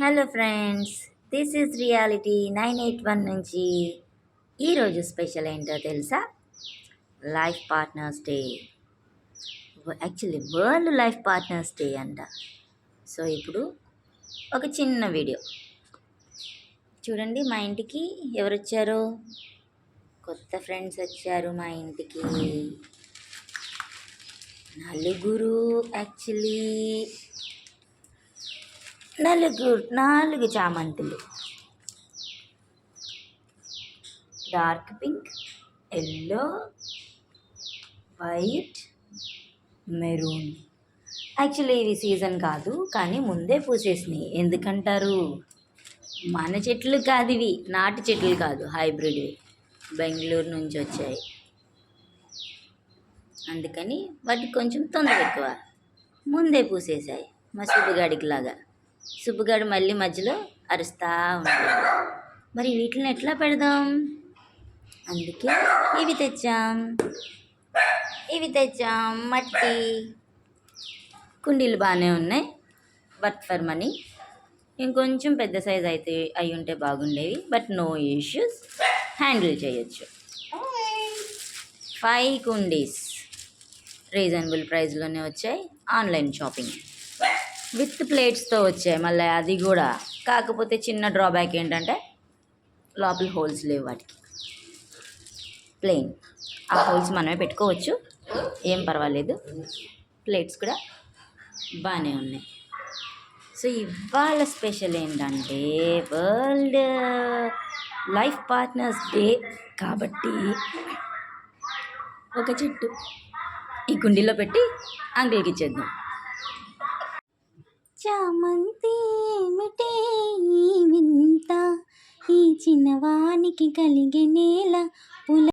Hello friends this is reality nine eight one నుంచి ఈరోజు special ఏంటో తెలుసా? Life partners day actually world life partners day అంట. So ఇప్పుడు ఒక చిన్న వీడియో చూడండి మా ఇంటికి ఎవరు వచ్చారు కొత్త ఫ్రెండ్స్ వచ్చారు మా ఇంటికి. నలుగురు యాక్చువల్లీ నలుగురు నాలుగు చామంతులు. Dark pink yellow white maroon. Actually ఇవి సీజన్ కాదు కానీ ముందే పూసేసినాయి. ఎందుకంటారు? మన చెట్లు కాదు ఇవి. నాటు చెట్లు కాదు హైబ్రిడ్వి బెంగళూరు నుంచి వచ్చాయి. అందుకని వాటికి కొంచెం తొందర ఎక్కువ. ముందే పూసేసాయి మా గడికిలాగా లాగా. సుబ్బుగాడు మళ్ళీ మధ్యలో అరుస్తూ ఉంటాడు మరి వీటిని ఎట్లా పెడదాం? అందుకే ఇవి తెచ్చాం. ఇవి తెచ్చాం. మట్టి. కుండీలు బాగానే ఉన్నాయి. But for money. ఇంకొంచెం పెద్ద సైజ్ అయితే అయి ఉంటే బాగుండేవి. But no issues. హ్యాండిల్ చేయొచ్చు. ఫైవ్ కుండీస్. రీజనబుల్ ప్రైస్లోనే వచ్చాయి. Online shopping. విత్ ప్లేట్స్తో వచ్చాయి మళ్ళీ అది కూడా. కాకపోతే చిన్న డ్రాబ్యాక్ ఏంటంటే లోపల హోల్స్ లేవు వాటికి. ప్లెయిన్ ఆ హోల్స్ మనమే పెట్టుకోవచ్చు. ఏం పర్వాలేదు. ప్లేట్స్ కూడా బాగానే ఉన్నాయి. సో ఇవాళ స్పెషల్ ఏంటంటే వరల్డ్ లైఫ్ పార్ట్నర్స్ డే కాబట్టి ఒక చెట్టు ఈ కుండీలో పెట్టి అంకుల్కి ఇచ్చేద్దాం. చామంతి ఏమిటే ఈ వింత? ఈ చిన్నవానికి కలిగే నేల పుల